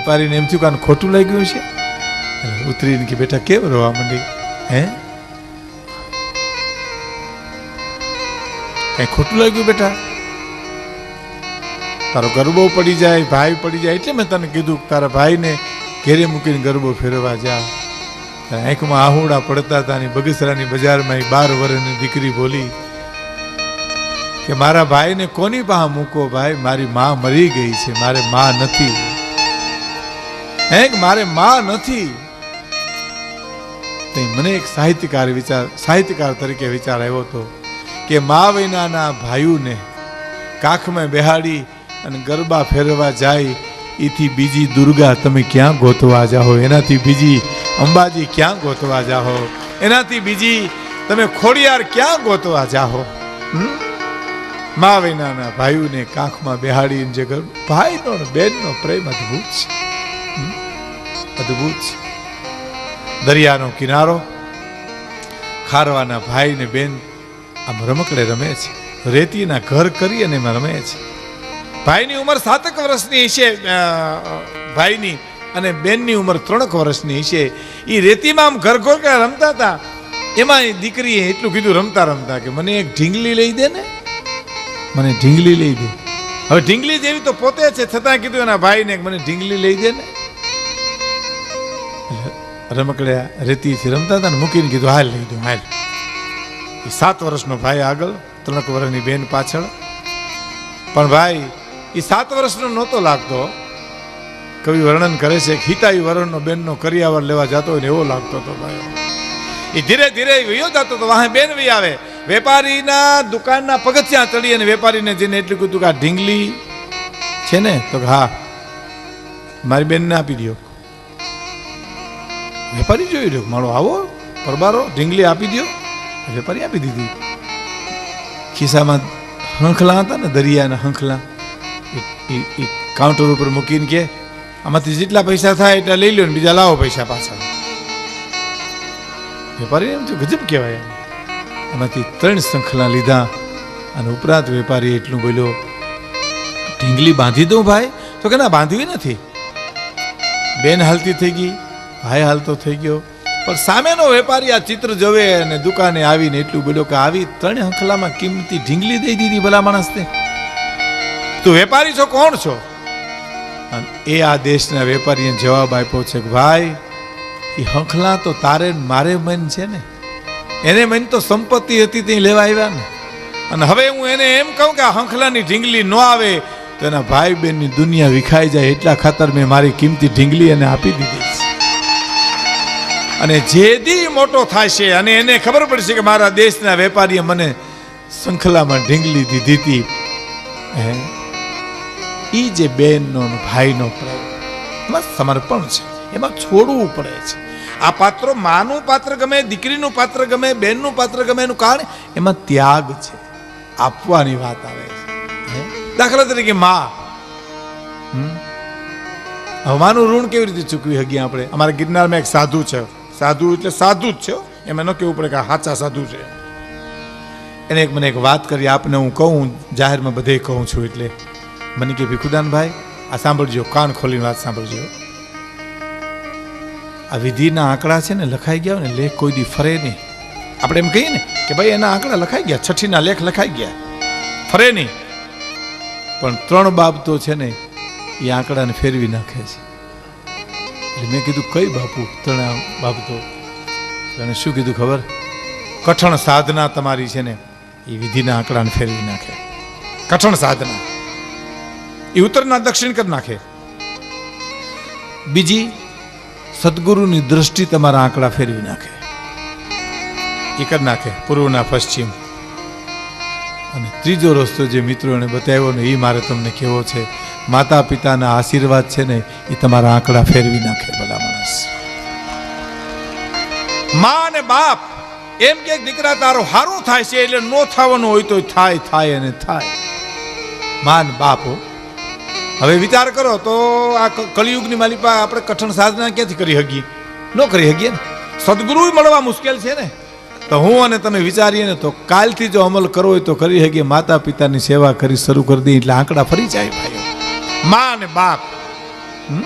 વેપારીને એમ થયું કે ખોટું લાગ્યું છે ઉતરીને કે, બેટા, કેમ રોવા માંડી? હે? કઈ ખોટું લાગ્યું, બેટા? તારો ગરબો પડી જાય, ભાઈ પડી જાય, એટલે મેં તને કીધું તારા ભાઈને ઘેરે મૂકીને ગરબો ફેરવા જા. આંખમાં આહુડા પડતા હતા ની બગસરાની બજારમાં બાર વર્ષની દીકરી બોલી કે, મારા ભાઈને કોની પાસે મૂકો, ભાઈ? મારી માં મરી ગઈ છે, મારે માં નથી. હે મારે માં નથી તે મને એક સાહિત્યકાર વિચાર, સાહિત્યકાર તરીકે વિચાર આવ્યો હતો કે મા વિનાના ભાઈઓને કાખમાં બેહાડી અને ગરબા ફેરવા જાય એથી બીજી દુર્ગા તમે ક્યાં ગોતવા જાઓ એનાથી બીજી અંબાજી ક્યાં ગોતવા જાઓ એનાથી બીજી તમે ખોડિયાર ક્યાં ગોતવા જાઓ? મા વિનાના ભાઈઓને કાંખમાં બેહાડીને જે ભાઈનો બેનનો પ્રેમ અદ્ભુત છે? અદ્ભુત. છે દરિયાનો કિનારો, ખારવાના ભાઈ ને બેન આમ રમકડે રમે છે. રેતીના ઘર કરી અને એમાં રમે છે. ભાઈની ઉંમર સાતક વર્ષની છે ભાઈની અને બેનની ઉંમર ત્રણક વર્ષની છે એ રેતીમાં આમ ઘર ઘર રમતા હતા. એમાં દીકરીએ એટલું કીધું, રમતા રમતા, કે મને એક ઢીંગલી લઈ દે ને. મને ઢીંગલી લઈ દે. હવે ઢીંગલી જેવી તો પોતે છે, છતાં કીધું એના ભાઈને મને ઢીંગલી લઈ દે ને. રમકડ્યા રેતીથી રમતા હતા ને મૂકીને કીધું, હાલ લઈ દઉં હાલ. એ સાત વર્ષનો ભાઈ આગળ, ત્રણક વર્ષની બેન પાછળ. પણ ભાઈ એ સાત વર્ષનો નહોતો લાગતો. કવિ વર્ણન કરે છે કે હિતાઈ વરણનો બેનનો કરિયાવર લેવા જતો હોય ને એવો લાગતો હતો ભાઈ એ ધીરે ધીરે વયો જતો તો વાહે બેન વહી આવે. વેપારીના દુકાનના પગથિયાં ચડી અને વેપારીને જઈને એટલું કીધું કે આ ઢીંગલી છે ને, તો હા, મારી બેનને આપી દો વેપારી જોઈ રહ્યો મારો આવો, પરબારો, ઢીંગલી આપી દો વેપારી આપી દીધી. ખિસ્સામાં હંખલા હતા ને, દરિયાના હંખલા. એ- કાઉન્ટર ઉપર મૂકીને કે, આમાંથી જેટલા પૈસા થાય એટલા લઈ લો ને, બીજા લાવો પૈસા પાછા. વેપારી એમ તો ગજબ કહેવાય. એમાંથી ત્રણ શંખલા લીધા અને ઉપરાંત વેપારી એટલું બોલ્યો, ઢીંગલી બાંધી દઉં ભાઈ? તો કે, ના, બાંધવી નથી. બેન હાલતી થઈ ગઈ. ભાઈ હાલતો થઈ ગયો. પણ સામેનો વેપારી આ ચિત્ર જોવે અને દુકાને આવીને એટલું બોલ્યો કે આવી ત્રણ હંખલામાં કિંમતી ઢીંગલી દઈ દીધી ભલા માણસને. તું વેપારી છો, કોણ છો? અને એ આ દેશના વેપારીએ જવાબ આપ્યો છે કે ભાઈ એ હંખલા તો તારે મારે મન છે ને. એને મન તો સંપત્તિ હતી તે લેવા આવ્યા ને. અને હવે હું એને એમ કહું કે આ હંખલાની ઢીંગલી ન આવે, તો એના ભાઈ બહેનની દુનિયા વિખાઈ જાય એટલા ખાતર મેં મારી કિંમતી ઢીંગલી એને આપી દીધી. અને જે દી મોટો થાય છે, અને એને ખબર પડશે કે મારા દેશના વેપારીએ મને શંખલામાં ઢીંગલી દીધી હતી. હે? એ જે બેનનો ભાઈનો પ્રેમ, એમાં સમર્પણ છે, એમાં છોડવું પડે છે. આ પાત્રો માનું પાત્ર ગમે, દીકરીનું પાત્ર ગમે બેનનું પાત્ર ગમે એનું કારણ, એમાં ત્યાગ છે, આપવાની વાત આવે છે? દાખલા તરીકે માં. હમ? હવે માનું ઋણ કેવી રીતે ચૂકવી શકીએ આપણે? અમારા ગિરનારમાં એક સાધુ છે. સાધુ એટલે સાધુ જ છે. એમાં ન કહેવું પડે કે સાચા સાધુ છે. એને એક મને એક વાત કરી, આપને હું કહું જાહેરમાં બધે કહું છું એટલે. મને કે ભીખુદાનભાઈ, આ સાંભળજો, કાન ખોલીને વાત સાંભળજો. આ વિધિના આંકડા છે ને, લખાઈ ગયા ને, લેખ કોઈ દી ફરે નહીં. આપણે એમ કહીએ ને કે ભાઈ એના આંકડા લખાઈ ગયા, છઠ્ઠીના લેખ લખાઈ ગયા. ફરે નહીં. પણ ત્રણ બાબતો છે ને, એ આંકડાને ફેરવી નાખે છે. એટલે મેં કીધું, કઈ બાપુ? આ બાબતો તને શું કીધું ખબર? કઠણ સાધના તમારી છે ને, એ વિધિના આંકડાને ફેરવી નાખે. કઠણ સાધના. એ ઉત્તરના દક્ષિણ કરી નાખે. બીજી, સદગુરુની દ્રષ્ટિ તમારા આંકડા ફેરવી નાખે. એ કરી નાખે, પૂર્વના પશ્ચિમ. અને ત્રીજો રસ્તો જે મિત્રોને બતાવ્યો ને, એ મારે તમને કેવો છે માતા પિતાના આશીર્વાદ છે ને, એ તમારા આંકડા ફેરવી નાખે ભલા માણસ. મા અને બાપ, એમ કે દીકરા, તારો હારું થાય છે, એટલે નો થવાનું હોય તો થાય થાય અને થાય. માન બાપ હવે વિચાર કરો તો આ કલિયુગની માલિપા આપણે કઠણ સાધના ક્યાંથી કરી શકીએ? ન કરી શકીએ ને? સદગુરુ મળવા મુશ્કેલ છે ને? તો હું અને તમે વિચારીએ ને તો કાલથી જો અમલ કરવો હોય તો કરી શકીએ. માતા પિતાની સેવા કરી શરૂ કરી દઈએ, એટલે આંકડા ફરી જાય ભાઈઓ મા અને બાપ. હમ?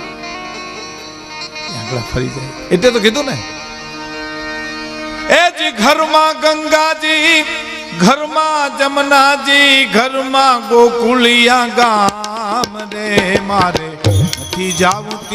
ફરી જાય. એટલે તો કીધું ને. એ જ ઘરમાં ગંગાજી ઘરમાં જમનાજી ઘરમાં ગોકુલિયા ગામ રે. મારે નથી જાવું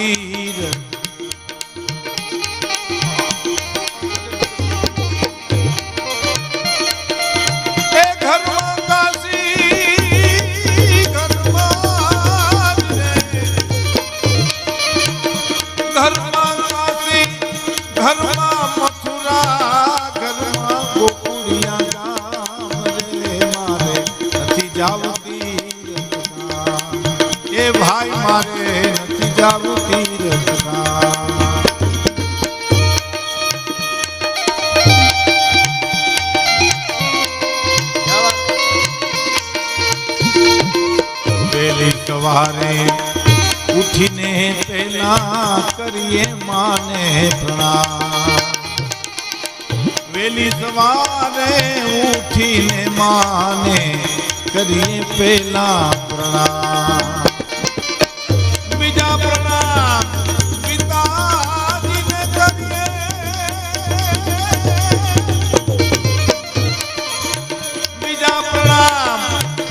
ઉઠીને તેના કરીએ માને પ્રણામ. વેલી સવારે ઉઠીને માને કરીએ પેલા પ્રણામ. બીજા પ્રણામ, પિતાજીને બીજા પ્રણામ,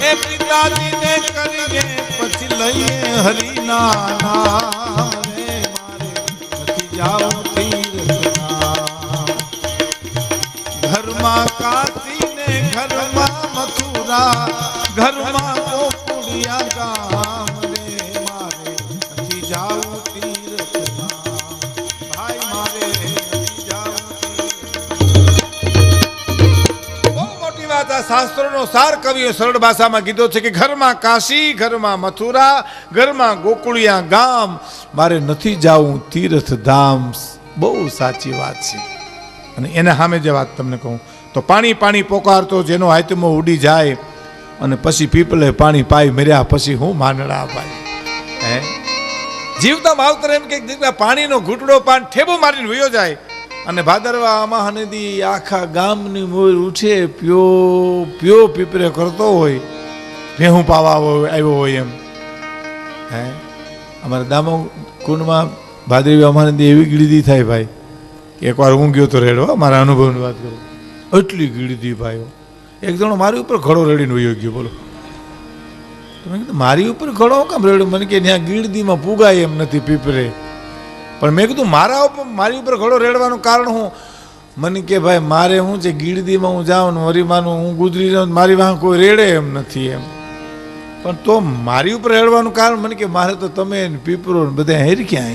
એ પિતાજીને કરીએ, પછી લઈએ હરિના નામ રે મારે નથી જાવું તીરથધામ. ઘરમાં કાશી ને ઘરમાં મથુરા, ઘરમાં ગોકુળિયા ગામ, રે મારે નથી શાસ્ત્રોનો સાર કવિઓ સરળ ભાષામાં કીધો છે કે ઘરમાં કાશી, ઘરમાં મથુરા, ઘરમાં ગોકુળિયા ગામ, મારે નથી જાવું તીર્થધામ. બહુ સાચી વાત છે. અને એના સામે જે વાત તમને કહું, તો પાણી પાણી પોકારતો જેનો હાથમાં ઉડી જાય અને પછી પીપલે પાણી પાઈ મર્યા પછી હું માંડડા ભાઈ હે? જીવતા માવતર એમ કે દીકરા પાણીનો ઘૂંટડો પાન ઠેબો મારીને વયો જાય. અને ભાદરવા આમાં આખા ગામની મોર ઉઠે, પ્યો પ્યો પીપરે કરતો હોય, ભેહું પાવા આવ્યો હોય એમ. હે? અમારા દામો કુંડમાં ભાદરવી અમાનંદી એવી ગીડી થાય ભાઈ, કે એકવાર હું ગયો તો રેડવા મારા અનુભવની વાત કરું. એટલી ગીડી ભાઈઓ. એક જણો મારી ઉપર ઘડો રેડીને વયો ગયો, બોલો. તો મેં કીધું, મારી ઉપર ઘડો? કામ રેડ્યો મને કે ત્યાં ગીરદીમાં પુગાય એમ નથી પીપરે. પણ મેં કીધું, મારા ઉપર મારી ઉપર ઘડો રેડવાનું કારણ હું? મને કે, ભાઈ, મારે હું છે, ગીરદીમાં હું જાઉં ને વરી માનું હું ગુજરી જાઉં મારી વાહ કોઈ રેડે એમ નથી એમ. પણ તો મારી ઉપર રેડવાનું કારણ, મને કે, મારે તો તમે પીપરો ને બધા હેર ક્યાં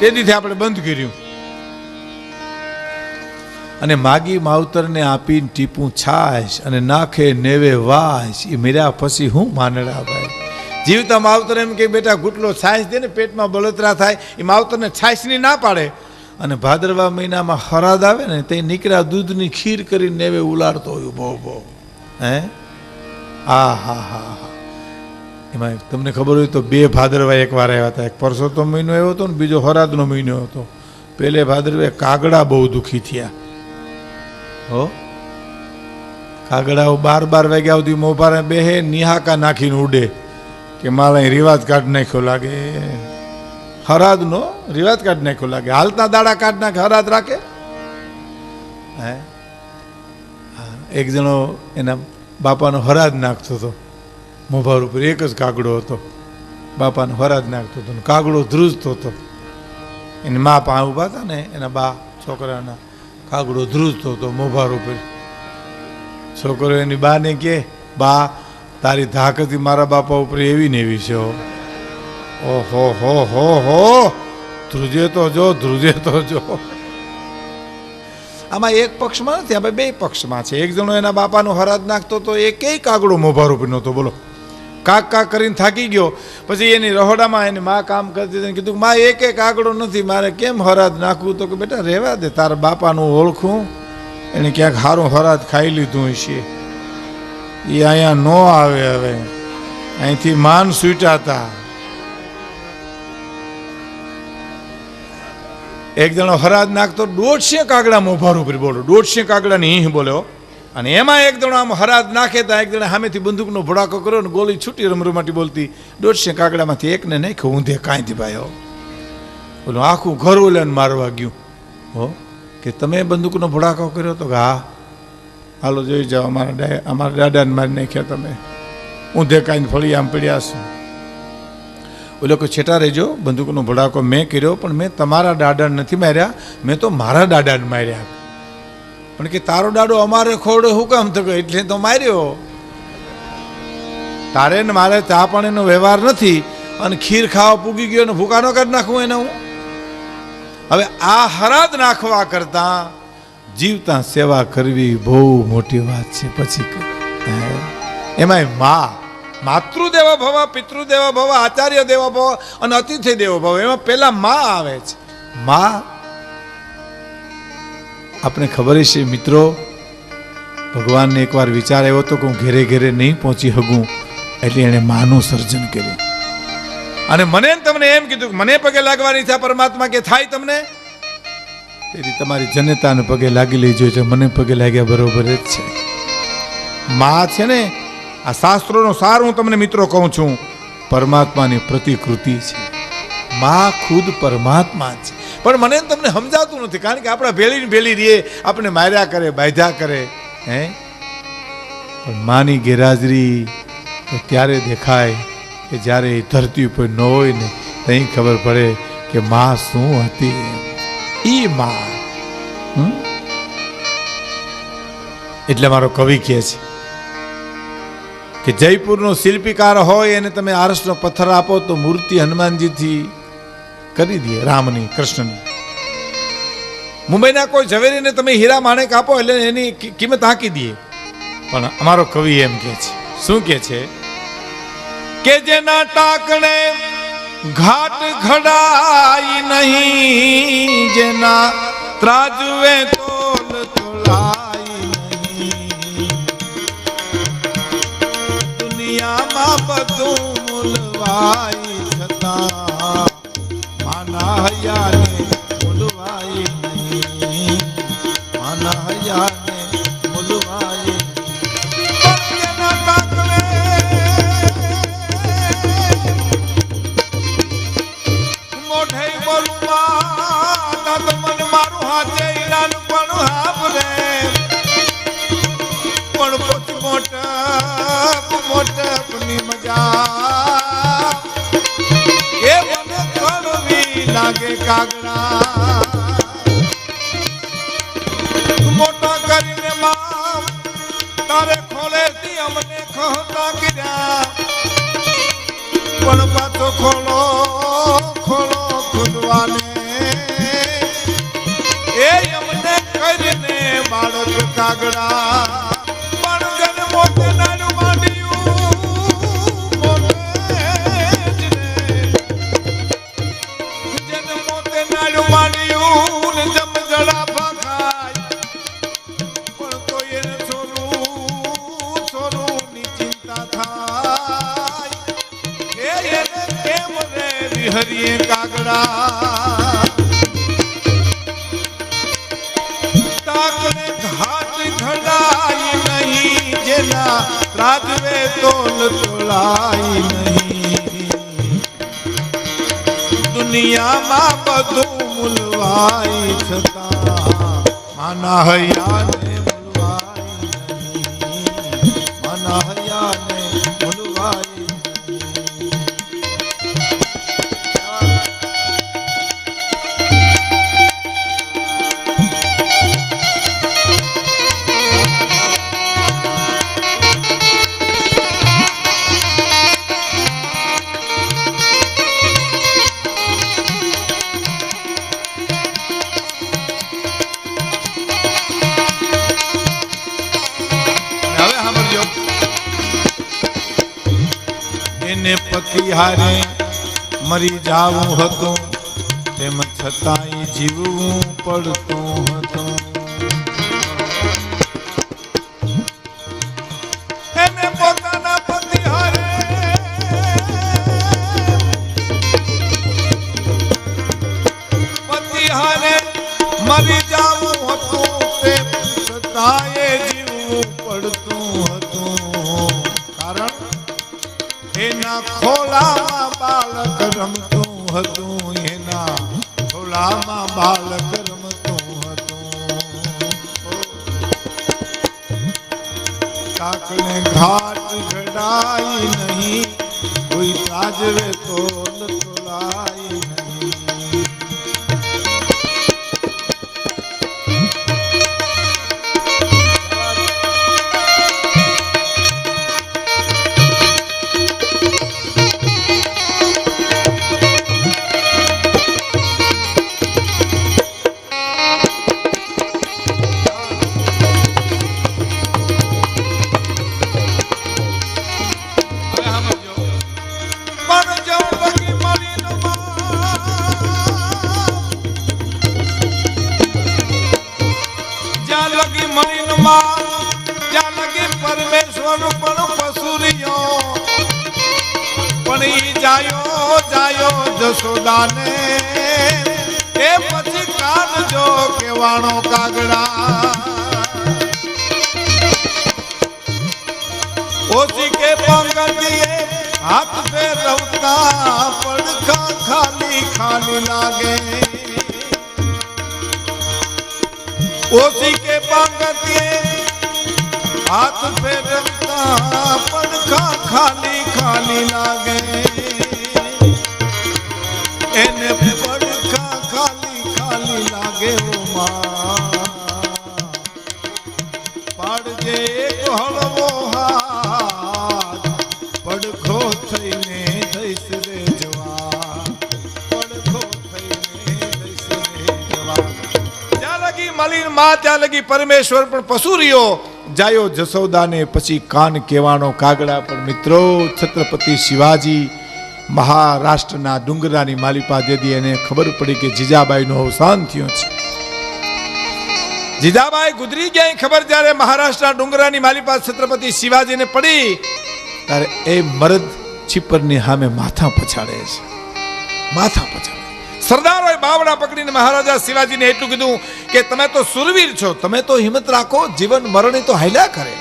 તે દીથી આપણે બંધ કર્યું. અને માગી માવતરને આપીને ટીપું છાશ અને નાખે નેવે વાશ એ મેર્યા પછી હું માનડા ભાઈ. જીવતા માવતર એમ કે, બેટા ગુટલો છાશ દે ને, પેટમાં બળતરા થાય. એ માવતરને છાશની ના પાડે. અને ભાદરવા મહિનામાં હરાદ આવે ને, તે નીકળ્યા દૂધની ખીર કરીને નેવે ઉલાડતો હોય બહુ બહુ હે? આ હા હા. હા એમાં તમને ખબર હોય તો બે ભાદરવા એકવાર આવ્યા હતા. એક પરસોત્તમ મહિનો આવ્યો હતો ને, બીજો હરાદનો મહિનો હતો. પેલે ભાદરવે કાગડા બહુ દુઃખી થયા. હો? કાગડાઓ બાર બાર વાગ્યા સુધી મોભારે બેહે, નિહાકા નાખીને ઉડે. કે મારે રિવાજ કાઢ નાખ્યો લાગે. હરાદનો રિવાજ કાઢ નાખ્યો લાગે. હાલતા દાડા કાઢ નાખે હરાદ રાખે? હે? એક જણો એના બાપાનો હરાદ નાખતો હતો. મોભાર ઉપર એક જ કાગડો હતો. બાપાનો હરાદ નાખતો હતો કાગડો ધ્રુજતો હતો. એની મા પા ઊભા હતા ને, એના બા છોકરાના કાગડો ધ્રુજતો હતો મોભાર ઉપર. છોકરો એની બાને કે બા તારી ધાક હતી મારા બાપા ઉપર એવી ને એવી છે ઓહો, હો હો હો. ધ્રુજે તો જો, ધ્રુજે તો જો. આમાં એક પક્ષમાં નથી આપણે બે પક્ષમાં છે. એક જણો એના બાપાનો હરાજ નાખતો તો એકેય કાગડો મોભાર ઉપર નહોતો, બોલો. કાક કાક કરીને થાકી ગયો. પછી એની રહોડામાં એની માં કામ કરતી હતી કીધું, માં, એક એક આંકડો નથી, મારે કેમ હરાજ નાખવું? તો કે, બેટા, રહેવા દે, તારા બાપાનું ઓળખું. એને ક્યાંક સારું હરાજ ખાઈ લીધું હશે. એ અહીંયા ન આવે હવે. અહીંથી માન સૂટાતા એક જણો હરાજ નાખતો, દોઢસે કાગડા મોભાર ઉપર બોલો. દોઢસે કાગડાની અહીં બોલ્યો. અને એમાં એક જણો આમ હરાજ નાખે તો એક જણા સામેથી બંદૂકનો ભડાકો કર્યો ને ગોલી છૂટી રમરમાટી બોલતી, દોઢસે કાગડામાંથી એકને નાખ્યો, ઊંધે કાંઈથી ભાઈઓ બોલો, આખું ઘર ઓલે મારવા ગયું. હો, કે તમે બંદૂકનો ભડાકો કર્યો તો કે હા હાલો, જોઈ જાઓ, અમારા અમારા દાદાને મારી નાખ્યા તમે. ઊંધે કાંઈ ફળી આમ પડ્યા છે. ઓલો લોકો છેટા રહેજો, બંદૂકનો ભડાકો મેં કર્યો, પણ મેં તમારા દાદાને નથી માર્યા, મેં તો મારા દાદાને માર્યા. પણ કે તારો દાડો અમારે ખોડો, હું કામ થયો એટલે તો માર્યો. તારે ને મારે ચા પાણીનો વ્યવહાર નથી, અને ખીર ખાવા પૂગી ગયો ને ભૂકાનો કરી નાખવું એને હું. હવે આ હરાદ નાખવા કરતા જીવતા સેવા કરવી બહુ મોટી વાત છે. પછી. એમાંય મા, માતૃદેવા ભવ, પિતૃદેવા ભવ, આચાર્ય દેવા ભવ અને અતિથિ દેવો ભવ, એમાં પહેલા મા આવે છે. મા આપણે ખબર છે મિત્રો, ભગવાનને એકવાર વિચાર આવ્યો હતો કે હું ઘેરે ઘેરે નહીં પહોંચી શકું એટલે એણે માનું સર્જન કર્યું. અને મને તમને એમ કીધું કે મને પગે લાગવાની ઈચ્છા પરમાત્મા કે થાય તમને? તેથી તમારી જનતાને પગે લાગી લેજો છે, મને પગે લાગ્યા બરોબર જ છે. મા છે ને, આ શાસ્ત્રોનો સાર હું તમને મિત્રો કહું છું, પરમાત્માની પ્રતિકૃતિ છે. મા ખુદ પરમાત્મા છે. પણ મને તમને સમજાતું નથી, કારણ કે આપણા ભેળીને ભેળી રહીએ આપણે માર્યા કરે, બાંધ્યા કરે, હે? પણ માની ગેરહાજરી ત્યારે દેખાય કે જ્યારે એ ધરતી ઉપર ન હોય ને ત્યાં ખબર પડે કે મા શું હતી. ઈ માં એટલે મારો કવિ કહે છે કે જયપુરનો શિલ્પીકાર હોય એને તમે આરસનો પથ્થર આપો તો મૂર્તિ હનુમાનજીથી કરી દે રામની, કૃષ્ણની. મુંબઈના કોઈ ઝવેરીને તમે હીરા માણેક આપો એટલે એની કિંમત હાંકી દે. પણ અમારો કવિ એમ કે છે. શું કે છે? કે જેના ટાકણે ઘાટ ઘડાઈ નહીં જેના ત્રાજવે તોલ તોલાઈ. દુનિયામાં બધું મૂલવાઈ. માં તારે ખોલેથી અમને કર્યા. પણ પાછો ખોલો ખોલો ખુદવાને એ અમને કરીને બાળક કાગડા. રે હરિએ કાગડા તાકને ઘાટ ઘડાઈ નહીં, જેના રાજવે તોલ તોલાઈ નહીં. દુનિયામાં બધું મૂલવાઈ છતાં, માના હૈયાને હારે મરી જાવું હતું તેમ છતાંય જીવવું પડતું હતું. મરી જાવું હતું તેમ છતાંય ખોલામાં બાળક રમતું હતું એના. ખોલામાં બાળક રમતું હતું. કાકને ઘાટ ઘડાઈ નહીં. કોઈ તાજવે તોલ કે પંગડીએ હાથ પે રવતા પડખા ખાલી ખાલી લાગે. ઓછી કે પંગડીએ હાથ પે રવતા પડખા ખાલી ખાલી લાગે. એને માં ત્યાં લગી પરમેશ્વર પણ પશુ જાયો જસોદાને પછી કાન કેવાનો કાગડા પણ મિત્રો, છત્રપતિ શિવાજી મહારાષ્ટ્રના ડુંગરાની માલિપા દેદી એને ખબર પડી કે જીજાબાઈનું અવસાન થયું છે. જીજાબાઈ ગુજરી ગયા ખબર જ્યારે મહારાષ્ટ્રના ડુંગરાની માલિપા છત્રપતિ શિવાજીને પડી, ત્યારે એ મરદ છીપરની સામે માથા પછાડે છે. માથા પછાડે. સરદારોએ બાવડા પકડીને મહારાજા શિવાજીને એટલું કીધું કે તમે તો સુરવીર છો, તમે તો હિંમત રાખો, જીવન મરણી તો હાલ્યા કરે.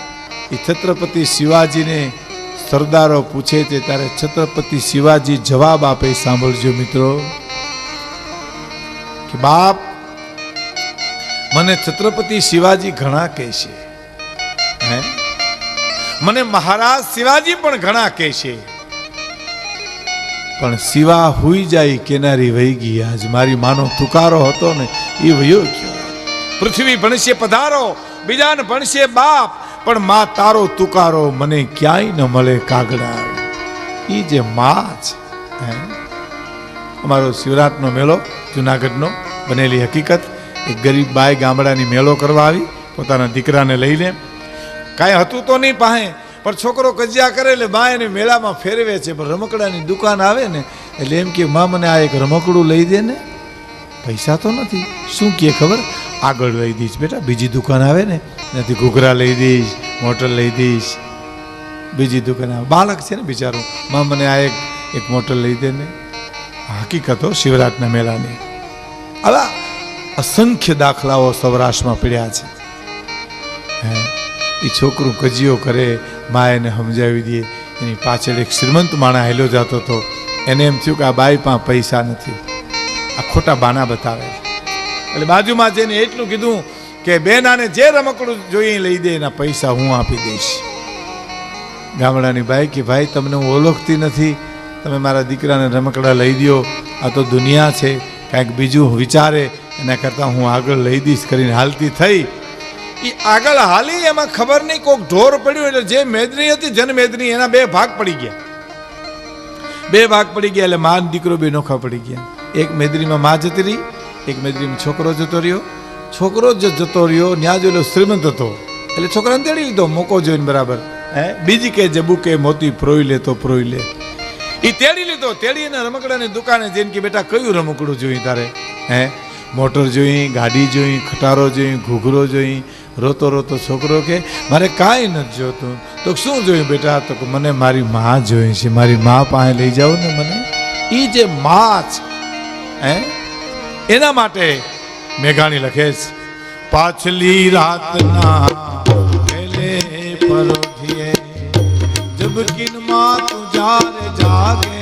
એ છત્રપતિ શિવાજીને સરદારો પૂછે છે, ત્યારે છત્રપતિ શિવાજી જવાબ આપે, સાંભળજો મિત્રો. કે બાપ, મને છત્રપતિ શિવાજી ઘણા કહે છે. મને મહારાજ શિવાજી પણ ઘણા કહે છે. પણ શિવા હુઈ જાય કેનારી વહી ગઈ. આજ મારી માનો તુકારો હતો ને, એ વયો ગયો. પૃથ્વી ભણશે પધારો, બીજાને ભણશે બાપ, પણ માં તારો તુકારો મને ક્યાંય ન મળે કાગડા એ જે મા છે અમારો શિવરાતનો મેળો, જુનાગઢનો, બનેલી હકીકત. એક ગરીબ બાય ગામડાની મેળો કરવા આવી, પોતાના દીકરાને લઈને કાંઈ હતું તો નહીં પાસે પણ છોકરો કજિયા કરે એટલે મા એને મેળામાં ફેરવે છે. પણ રમકડાની દુકાન આવે ને, એટલે એમ કે, મા, મને આ એક રમકડું લઈ દે ને. પૈસા તો નથી. શું કહે ખબર? આગળ લઈ દઈશ બેટા. બીજી દુકાન આવે ને, ત્યાંથી ઘૂઘરા લઈ દઈશ, મોટર લઈ દઈશ. બીજી દુકાન આવે. બાળક છે ને બિચારું. મા, મને આ એક એક મોટર લઈ દે ને. હકીકતો શિવરાતના મેળાની. આવા અસંખ્ય દાખલાઓ સૌરાષ્ટ્રમાં પડ્યા છે. હે? એ છોકરું કજિયો કરે મા એને સમજાવી દઈએ એની પાછળ એક શ્રીમંત માણા હેલો જતો હતો. એને એમ થયું કે આ બાઈ પાસે પૈસા નથી. આ ખોટા બાના બતાવે. એટલે બાજુમાં જઈને એટલું કીધું કે બેન, આને જે રમકડું જોઈએ લઈ દે, એના પૈસા હું આપી દઈશ. ગામડાની બાઈ કે, ભાઈ, તમને હું ઓળખતી નથી. તમે મારા દીકરાને રમકડા લઈ દ્યો. આ તો દુનિયા છે. કાંઈક બીજું વિચારે. એના કરતાં હું આગળ લઈ દઈશ. કરીને હાલતી થઈ. એ આગળ હાલી એમાં ખબર નહીં, કોક ઢોર પડ્યું એટલે જે મેદની હતી જનમેદની એના બે ભાગ પડી ગયા. બે ભાગ પડી ગયા એટલે માન દીકરો બે નોખા પડી ગયા. એક મેદરીમાં માં જતી રહી, એક મેદરીમાં છોકરો જતો રહ્યો. છોકરો જ જતો રહ્યો ન્યા જોયેલો શ્રીમંત હતો. એટલે છોકરાને તેડી લીધો, મોકો જોઈને બરાબર. હે? બીજી કે જબુ કે મોતી પ્રોઈ લે તો પ્રોઈ લે. એ તેડી લીધો તેડીને રમકડાની દુકાને જઈને કે, બેટા, કયું રમકડું જોઈ તારે? હે? મોટર જોઈ, ગાડી જોઈ, ખટારો જોઈ, ઘૂઘરો જોઈ રોતો રોતો છોકરો કે, મારે કાંઈ નથી જોતું. તો શું જોયું બેટા? તો મને મારી મા જોઈ છે. મારી મા પાસે લઈ જાઓ ને મને. એ જે મા હે? એના માટે મેઘાણી લખે છે, પાછલી રાતના પહેલે પરોઠીએ જબમાં તું જાગે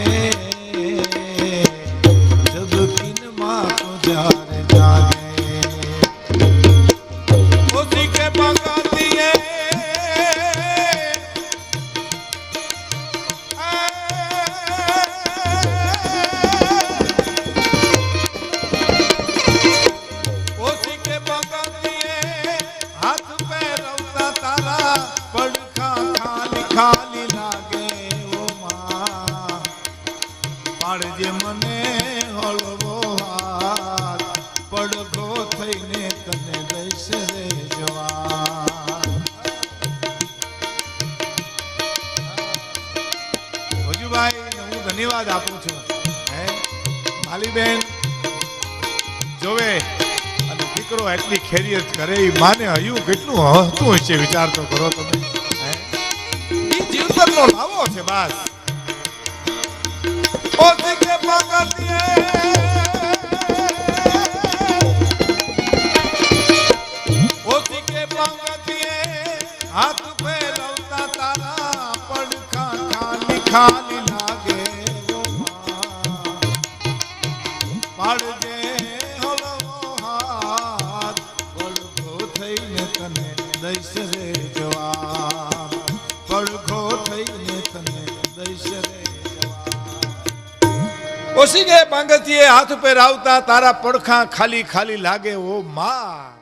એ માને, હયું કેટલું હતું હશે વિચાર તો કરો તમે. જીવતરનો લાવો છે, બસ. ઓ કે પગથિયે પાંગતીએ હાથ પેરાવતા તારા પડખા ખાલી ખાલી લાગે ઓ માં